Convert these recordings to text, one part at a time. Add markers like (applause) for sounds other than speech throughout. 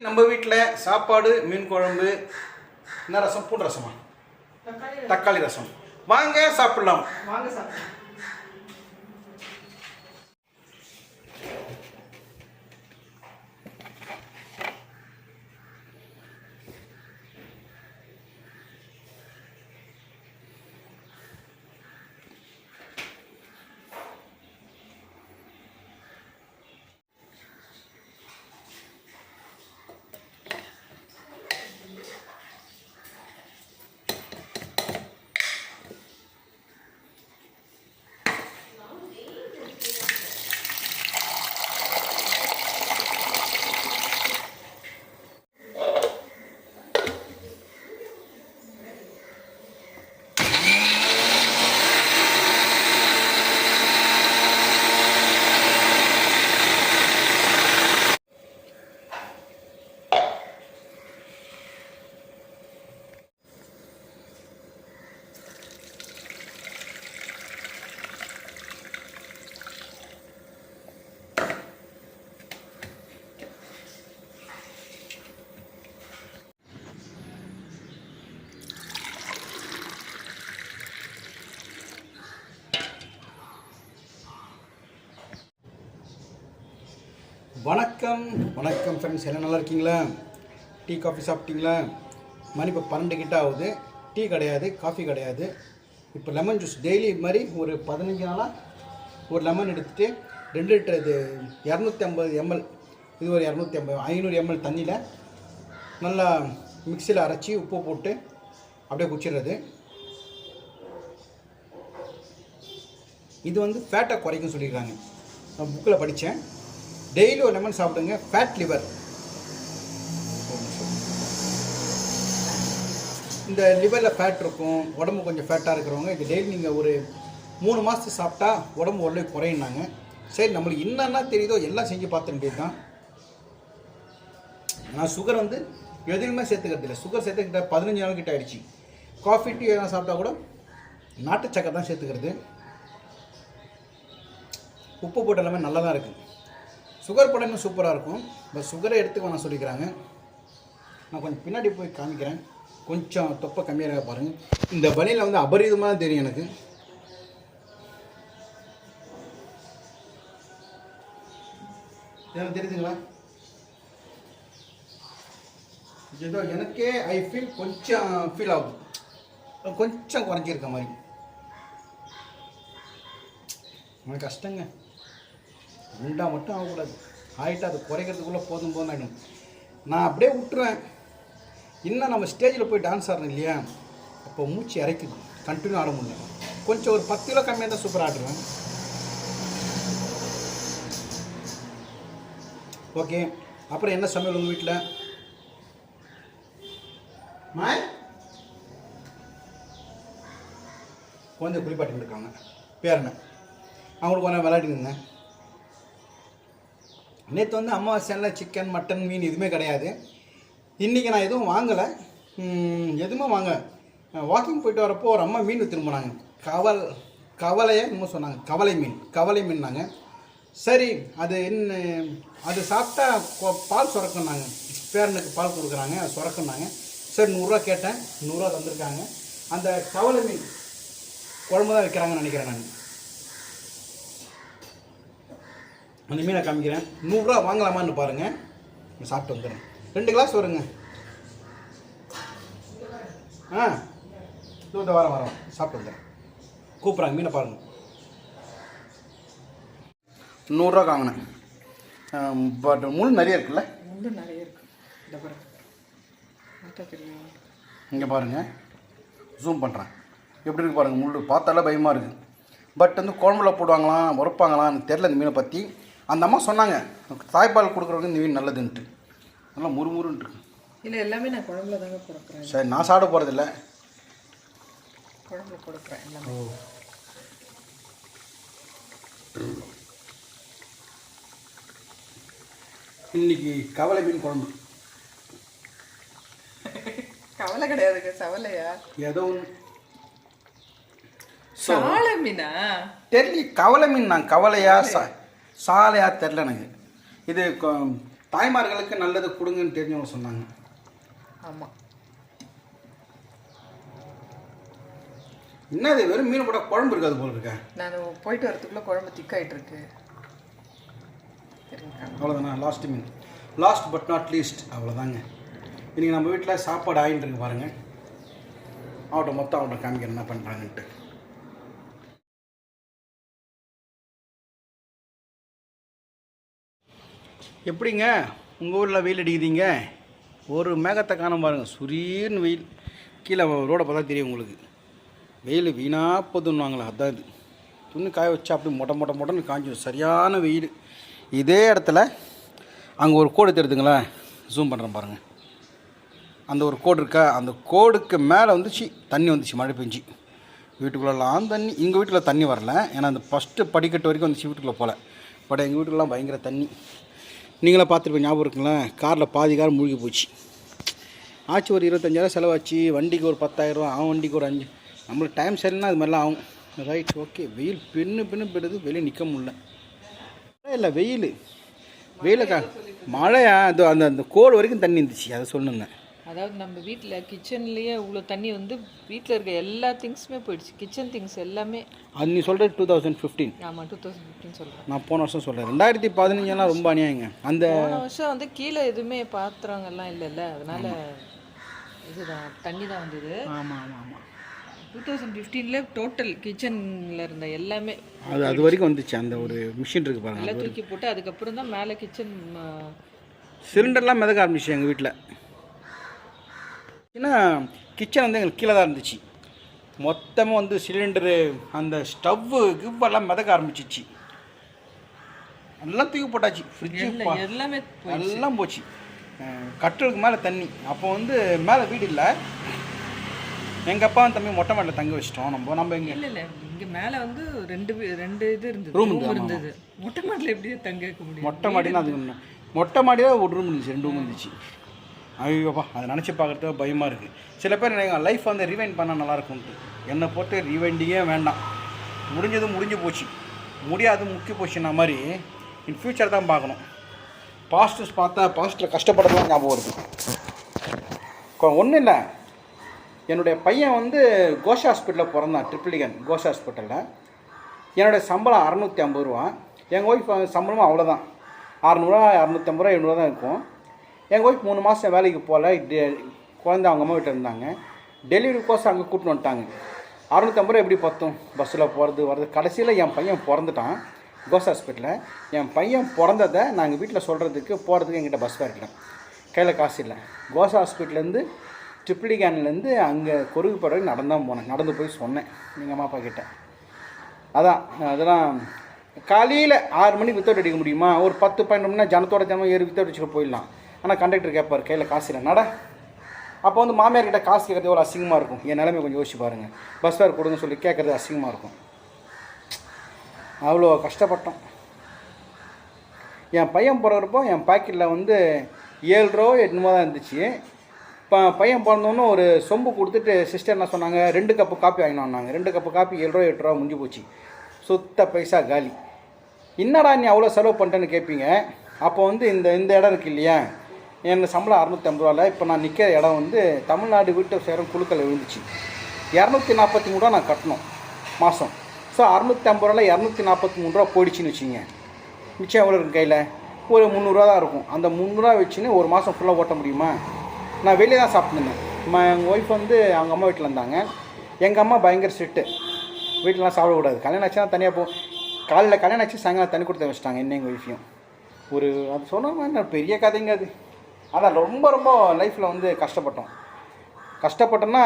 நம்ம வீட்டில் சாப்பாடு மீன் குழம்பு என்ன ரசம்? பூண்டு ரசமா? தக்காளி ரசம். வாங்க சாப்பிடலாம். வாங்க சாப்பிடுங்க வணக்கம். வணக்கம் ஃப்ரெண்ட்ஸ் எல்லாம் நல்லா இருக்கீங்களா? டீ காஃபி சாப்பிட்டீங்களா? மணி இப்போ பன்னெண்டு கிட்ட ஆகுது. டீ கிடையாது காஃபி கிடையாது. இப்போ லெமன் ஜூஸ் டெய்லி மாதிரி ஒரு பதினஞ்சு நாளாக ஒரு லெமன் எடுத்துகிட்டு ரெண்டு லிட்டர் இது இரநூத்தி ஐம்பது எம்எல் இது ஒரு இரநூத்தி ஐம்பது ஐநூறு எம்எல் தண்ணியில் நல்லா மிக்சியில் அரைச்சி உப்பு போட்டு அப்படியே குச்சிடுறது இது வந்து ஃபேட்டை குறைக்கும் சொல்லியிருக்காங்க. நான் புக்கில் படித்தேன் டெய்லி ஒரு லெமன் சாப்பிடுங்க. ஃபேட் லிவர் இந்த லிவரில் ஃபேட் இருக்கும். உடம்பு கொஞ்சம் ஃபேட்டாக இருக்கிறவங்க இது டெய்லி நீங்கள் ஒரு மூணு மாதத்துக்கு சாப்பிட்டா உடம்பு உடனே குறையினாங்க சரி நம்மளுக்கு என்னென்ன தெரியுதோ எல்லாம் செஞ்சு பார்த்து வேண்டியது தான் நான் சுகர் வந்து எதுவுமே சேர்த்துக்கிறது இல்லை. சுகர் சேர்த்துக்கிட்ட பதினஞ்சு நாள் கிட்ட ஆயிடுச்சு. காஃபி டீ எதனா சாப்பிட்டா கூட நாட்டு சக்கரை தான் சேர்த்துக்கிறது. உப்பு போட்ட எல்லாமே நல்லா தான் இருக்குது சுகர் படங்கள் சூப்பராக இருக்கும். பட் சுகரை எடுத்துக்க வேணாம் சொல்லிக்கிறாங்க. நான் கொஞ்சம் பின்னாடி போய் காமிக்கிறேன். கொஞ்சம் தொப்பை கம்மியாக பாருங்கள் இந்த வழியில் வந்து அபரிதமாக தெரியும் எனக்கு. எனக்கு தெரியுதுங்களா? ஏதோ எனக்கே ஐ ஃபீல் கொஞ்சம் ஃபீல் ஆகும். கொஞ்சம் குறைஞ்சிருக்க மாதிரி. எனக்கு கஷ்டங்க. ரெண்டா மட்டும் ஆகக்கூடாது. ஆகிட்டு அது குறைக்கிறதுக்குள்ளே போதும் போதும் ஆகிடும் நான் அப்படியே விட்டுறேன். இன்னும் நம்ம ஸ்டேஜில் போய் டான்ஸ் ஆடுறோம் இல்லையா? அப்போ மூச்சு இறைக்குது. கண்டினியூ ஆட முடியல. கொஞ்சம் ஒரு பத்து கிலோ கம்மியாக தான் சூப்பராக ஆடுவேன் ஓகே அப்புறம் என்ன சமையல் உங்கள் வீட்டில் மாய் குழந்தை குளிப்பாட்டின்னு இருக்காங்க. பேரனை அவங்களுக்கு ஒன்றா விளையாடிங்க இருந்தேன். நேற்று வந்து அமாவாசையில் சிக்கன் மட்டன் மீன் எதுவுமே கிடையாது. இன்றைக்கி நான் எதுவும் வாங்கலை. எதுவுமே வாங்க வாக்கிங் போயிட்டு வரப்போ ஒரு அம்மா மீன் திரும்பினாங்க கவல் கவலையை என்னமோ சொன்னாங்க. கவலை மீன் கவலை மீன்னாங்க. சரி அது என்ன அது சாப்பிட்டா பால் சுரக்குனாங்க பேரனுக்கு பால் கொடுக்குறாங்க அது சுரக்குனாங்க சரி நூறுரூவா கேட்டேன். நூறுரூவா தந்திருக்காங்க. அந்த கவலை மீன் குழம்பு தான் வைக்கிறாங்கன்னு நினைக்கிறேன் நான். அந்த மீனை காமிக்கிறேன். நூறுரூவா வாங்கலாமான்னு பாருங்கள் சாப்பிட்டு வந்துடுறேன். ரெண்டு கிளாஸ் வருங்க. ஆ. இந்த வாரம் வரேன் சாப்பிட்டு வந்துடுறேன். கூப்பிட்றாங்க மீனை பாருங்கள் நூறுரூவா வாங்கினேன். பட் முள் நிறைய இருக்குல்ல? முள்ளு நிறைய இருக்கு. இந்த பாருங்க இங்கே பாருங்கள் ஜூம் பண்ணுறேன் எப்படி இருக்கு பாருங்கள் முள். பார்த்தாலே பயமாக இருக்குது பட் வந்து குழம்புல போடுவாங்களாம் உரப்பாங்களாம் எனக்கு தெரில இந்த மீனை பற்றி அந்த அம்மா சொன்னாங்க தாய்ப்பால் கொடுக்குறவங்க இந்த மீன் நல்லதுன்ட்டு. நல்லா முறுமுறுன்ட்டு இல்லை எல்லாமே நான் குழம்புல தாங்க கொடுக்குறேன். சரி நான் சாப்பிட போகிறதில்ல குழம்புல கொடுக்குறேன் எல்லாமே. இன்னைக்கு கவலை மீன் குழம்பு. கவலை கிடையாதுங்க சவலையா? ஏதோ ஒன்று சாலை மீனா? தெரியல கவலை மீன் நான் கவலையா சா சாலையா தெரில எனக்கு. இது தாய்மார்களுக்கு நல்லது கொடுங்கன்னு தெரிஞ்சவங்க சொன்னாங்க. ஆமாம் என்னது வெறும் மீன் போட்டால் குழம்பு இருக்காது போல இருக்க. நான் போயிட்டு வரதுக்குள்ளே குழம்பு திக்காயிட்டு இருக்கு. அவ்வளோதானா லாஸ்ட் மீன். லாஸ்ட் பட் நாட் லீஸ்ட் அவ்வளோதாங்க இன்றைக்கி நம்ம வீட்டில் சாப்பாடு ஆயின்னு இருக்கு பாருங்கள் அவட்ட மொத்தம் அவட்ட காமிக்க என்ன பண்ணுறாங்கன்ட்டு எப்படிங்க? உங்கள் ஊரில் வெயில் அடிக்குதுங்க. ஒரு மேகத்தை காணும் பாருங்கள் சுரீர்னு வெயில். கீழே ரோடை பார்த்தா தெரியும் உங்களுக்கு. வெயில் வீணாக போதுன்னுவாங்களே அதான் இது. துணி காய வச்சா அப்படி மொட்டை மொட்டை மொட்டைன்னு காஞ்சிடும் சரியான வெயில். இதே இடத்துல அங்கே ஒரு கோடு தெரியுதுங்களேன் ஜூம் பண்ணுறேன் பாருங்கள் அந்த ஒரு கோடு இருக்கா? அந்த கோடுக்கு மேலே வந்துச்சு தண்ணி வந்துச்சு மழை பெஞ்சு. வீட்டுக்குள்ளெல்லாம் தண்ணி எங்கள் வீட்டில் தண்ணி வரல. ஏன்னா அந்த ஃபஸ்ட்டு படிக்கட்டு வரைக்கும் வந்துச்சு வீட்டுக்குள்ளே போகல பட் எங்கள் வீட்டுக்குலாம் பயங்கர தண்ணி. நீங்களே பார்த்துருப்பீங்க ஞாபகம் இருக்குங்களா? காரில் பாதி கார் மூழ்கி போச்சு. ஆச்சு ஒரு இருபத்தஞ்சாயிரம் செலவாச்சு. வண்டிக்கு ஒரு பத்தாயிரரூவா அவன் வண்டிக்கு ஒரு அஞ்சு. நம்மளுக்கு டைம் சரியில்லைனா அது மாதிரிலாம் ஆகும். ரைட் ஓகே வெயில் பின்னு பின்னு பெடுது வெளியே நிற்க முடில இல்லை வெயில். வெயிலக்கா? மழையா? அது அந்த அந்த கோல் வரைக்கும் தண்ணி இருந்துச்சு அதை சொல்லுங்க. அதாவது நம்ம வீட்டில் கிச்சன்லேயே இவ்வளோ தண்ணி வந்து வீட்டில் இருக்க எல்லா திங்ஸுமே போயிடுச்சு. கிச்சன் திங்ஸ் எல்லாமே. அது நீ சொல்கிறது டூ தௌசண்ட் ஃபிஃப்டீன் ஆமாம் டூ தௌசண்ட் ஃபிஃப்டின் சொல்கிறேன் நான் போன வருஷம் சொல்கிறேன் ரெண்டாயிரத்தி பதினஞ்செல்லாம் ரொம்ப அநியாயங்க. அந்த போன வருஷம் வந்து கீழே எதுவுமே பாத்திரங்கள்லாம் இல்லைல்ல. அதனால இதுதான் தண்ணி தான் வந்தது. ஆமாம் ஆமாம் ஆமாம் டூ தௌசண்ட் ஃபிஃப்டீனில் டோட்டல் கிச்சனில் இருந்த எல்லாமே அது அது வரைக்கும் வந்துச்சு. அந்த ஒரு மிஷின் இருக்குது பாருங்க. எல்லாம் தூக்கி போட்டு அதுக்கப்புறம் தான் மேலே கிச்சன் சிலிண்டர்லாம் மிதக்க ஆரம்பிச்சு எங்கள் வீட்டில் ஏன்னா கிச்சன் வந்து எங்களுக்கு கீழே தான் இருந்துச்சு. மொத்தமாக வந்து சிலிண்டரு அந்த ஸ்டவ்வு கிவ்வெல்லாம் மிதக்க ஆரம்பிச்சிச்சு. எல்லாம் தூக்கி போட்டாச்சு. ஃப்ரிட்ஜு எல்லாமே எல்லாம் போச்சு. கட்டிலுக்கு மேலே தண்ணி. அப்போ வந்து மேலே வீடு இல்லை. எங்கள் அப்பா தம்பி மொட்டை மாடியில் தங்க வச்சிட்டோம். நம்ம நம்ம எங்கே இல்லை இல்லை. இங்கே மேலே வந்து ரெண்டு ரெண்டு இது இருந்தது. ரூம் இருந்தது, மொட்டை மாடியில் எப்படி தங்க வைக்க முடியும்? மொட்டை மாடினா அது மொட்டை மாடியில் ஒரு ரூம் இருந்துச்சு. ரெண்டு ரூம் இருந்துச்சு. ஐயோப்பா அதை நினச்சி பார்க்குறதுக்கு பயமாக இருக்குது சில பேர் நினைக்கிறாங்க லைஃப் வந்து ரிவைண்ட் பண்ணால் நல்லா என்னை போட்டு ரிவைண்டிங்கே வேண்டாம். முடிஞ்சது முடிஞ்சு போச்சு. முடியாது முக்கி போச்சுன்னா மாதிரி இன் ஃப்யூச்சர் தான் பார்க்கணும். பாஸ்டர்ஸ் பார்த்தா பாஸ்ட்டில் கஷ்டப்படுறதுலாம் ஞாபகம் வருது. ஒன்றும் இல்லை. என்னுடைய பையன் வந்து கோஷ் ஹாஸ்பிட்டலில் பிறந்தான் ட்ரிப்ளிகன் கோஷ் ஹாஸ்பிட்டலில் என்னுடைய சம்பளம் அறநூற்றி ஐம்பது ரூபா. எங்கள் ஒய்ஃப் சம்பளமும் அவ்வளோதான் அறநூறுவா அறநூற்றம்பது ரூபா எழுநூறுவா தான் இருக்கும். எங்கள் ஒய்ஃப் மூணு மாதம் வேலைக்கு போகல. டெ- குழந்த அவங்க அம்மா வீட்டில் இருந்தாங்க. டெலிவரி கோர்ஸ் அங்கே கூட்டின்னு வந்துட்டாங்க. அறுநூத்தம்பது ரூபா எப்படி பத்தும்? பஸ்ஸில் போகிறது வர்றது. கடைசியில் என் பையன் பிறந்துட்டான். கோஸ் ஹாஸ்பிட்டலில் என் பையன் பிறந்ததை நாங்கள் வீட்டில் சொல்கிறதுக்கு போகிறதுக்கு எங்கிட்ட பஸ் வரல கையில் காசு இல்லை. கோஸ் ஹாஸ்பிட்டலேருந்து ட்ரிப்ளிகேன்லேருந்து அங்கே கொருகு படகு நடந்தான் போனேன். நடந்து போய் சொன்னேன். எங்கள் அம்மா அப்பா கிட்ட. அதான் அதெல்லாம் காலையில் ஆறு மணிக்கு வித்தவுட் அடிக்க முடியுமா? ஒரு பத்து பன்னெண்டு மணி நேரம் ஜனத்தோட ஜனம் ஏறி வித்தவுட் அடிச்சுட்டு போயிடலாம். ஆனால் கண்டக்டர் கேட்பார் கையில் காசு இல்லை நட. அப்போ வந்து மாமியார் கிட்ட காசு கேட்கறது எவ்வளோ அசிங்கமாக இருக்கும்? என் நிலைமை கொஞ்சம் யோசிச்சு பாருங்கள் பஸ் ஃபேர் கொடுங்கன்னு சொல்லி கேட்குறது அசிங்கமாக இருக்கும். அவ்வளோ கஷ்டப்பட்டோம். என் பையன் பிறகுறப்போ என் பாக்கெட்டில் வந்து ஏழு ரூபா எட்டுமா தான் இருந்துச்சு. இப்போ பையன் பிறந்தோன்னு ஒரு சொம்பு கொடுத்துட்டு சிஸ்டர் என்ன சொன்னாங்க ரெண்டு கப்பு காப்பி வாங்கினாங்க ரெண்டு கப்பு காப்பி ஏழு ரூபா எட்டு ரூபா முடிஞ்சு போச்சு. சுத்த பைசா காலி. என்னடா நீ அவ்வளோ செலவு பண்ணிட்டேன்னு கேட்பீங்க அப்போ வந்து இந்த இந்த இடம் இருக்கு இல்லையா? எனக்கு சம்பளம் அறுநூத்தம்பது ரூபாயில் இப்போ நான் நிற்கிற இடம் வந்து தமிழ்நாடு வீட்டு சேரம் குழுக்கள் விழுந்துச்சு இரநூத்தி நாற்பத்தி மூணு ரூபா நான் கட்டணும் மாதம் ஸோ அறுநூத்தி ஐம்பது ரூபாயில் இரநூத்தி நாற்பத்தி மூணு ரூபா போயிடுச்சுன்னு வச்சுங்க. மிச்சம் எவ்வளோ இருக்கும் கையில்? ஒரு முந்நூறுரூவா தான் இருக்கும். அந்த முந்நூறுரூவா வச்சுன்னு ஒரு மாதம் ஃபுல்லாக ஓட்ட முடியுமா? நான் வெளியே தான் சாப்பிட்டுருந்தேன். ம எங்கள் ஒய்ஃப் வந்து அவங்க அம்மா வீட்டில் இருந்தாங்க. எங்கள் அம்மா பயங்கர ஸ்ட்ரிக்ட்டு வீட்டிலலாம் சாப்பிடக்கூடாது கல்யாணம் ஆச்சுன்னா தனியாக போ காலையில் கல்யாணம் ஆச்சு சாயங்காலம் தண்ணி கொடுத்து வச்சுட்டாங்க என்ன எங்கள் ஒய்ஃபையும் ஒரு அது சொன்ன மாதிரி பெரிய கதைங்க அது. அதான் ரொம்ப ரொம்ப லைஃப்பில் வந்து கஷ்டப்பட்டோம். கஷ்டப்பட்டோன்னா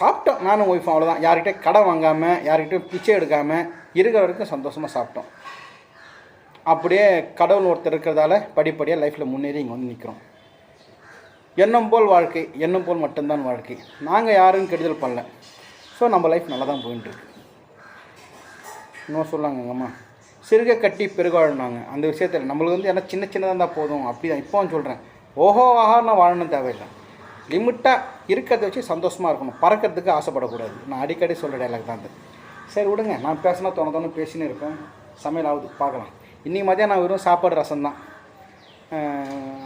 சாப்பிட்டோம். நானும் ஒய்ஃபும் அவ்வளோதான் யார்கிட்ட கடை வாங்காமல் யார்கிட்டையும் பிச்சை எடுக்காமல் இருக்கிற வரைக்கும் சந்தோஷமாக சாப்பிட்டோம். அப்படியே கடவுள் ஒருத்தர் இருக்கிறதால படிப்படியாக லைஃப்பில் முன்னேறி இங்கே வந்து நிற்கிறோம் எண்ணம் போல் வாழ்க்கை எண்ணம் போல் மட்டும்தான் வாழ்க்கை. நாங்கள் யாரும் கெடுதல் பண்ணல. ஸோ நம்ம லைஃப் நல்லா தான் போயிட்டுருக்கு இன்னும் சொல்லாங்க எங்கள் சிறுக கட்டி பெருகாழ்னாங்க அந்த விஷயத்தில் நம்மளுக்கு வந்து ஏன்னா சின்ன சின்னதாக இருந்தால் போதும். அப்படி தான் இப்போ சொல்கிறேன் ஓஹோ ஆஹான்னு வாழணும் தேவையில்லை. லிமிட்டாக இருக்கிறத வச்சு சந்தோஷமாக இருக்கணும். பறக்கிறதுக்கு ஆசைப்படக்கூடாது. நான் அடிக்கடி சொல்கிற டைலாக் தான் அது. சரி விடுங்க. நான் பேசினா தோண தோணு பேசினே இருப்பேன். சமையல் ஆகுது. பார்க்கலாம். இன்றைக்கி மதியம் நான் வெறும் சாப்பாடு ரசம் தான்.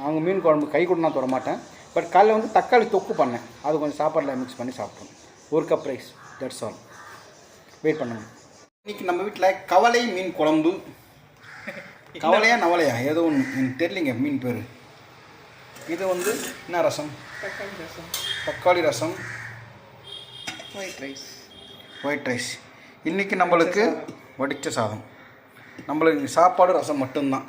அவங்க மீன் குழம்பு கை கூட நான் தொட மாட்டேன். பட் காலைல வந்து தக்காளி தொக்கு பண்ணேன். அது கொஞ்சம் சாப்பாடில் மிக்ஸ் பண்ணி சாப்பிட்டோம் ஒரு cup rice that's all wait பண்ணுங்க. இன்னைக்கு நம்ம வீட்டில் கவலை மீன் குழம்பு. (laughs) கவலையா நவலையா? ஏதோ ஒன்று எனக்கு தெரியலிங்க மீன் பேர். இது வந்து என்ன ரசம்? தக்காளி ரசம். தக்காளி rasam. White rice white rice இன்றைக்கி நம்மளுக்கு வடித்த சாதம். நம்மளுக்கு சாப்பாடு ரசம் மட்டும்தான்.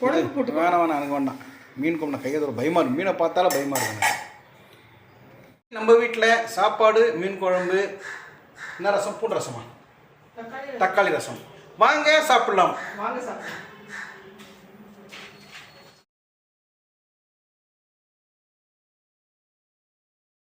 போட்டு வேணாம் வேணாம் எனக்கு வேண்டாம். மீன் குழம்பு கையை ஒரு பயமாக இருக்கும் மீனை பார்த்தாலும் பயமாக இருக்கும். நம்ம வீட்டில் சாப்பாடு மீன் குழம்பு என்ன ரசம்? பூண்டு ரசமா? தக்காளி ரசம். வாங்க சாப்பிடலாம். வாங்க சாப்பிடுங்க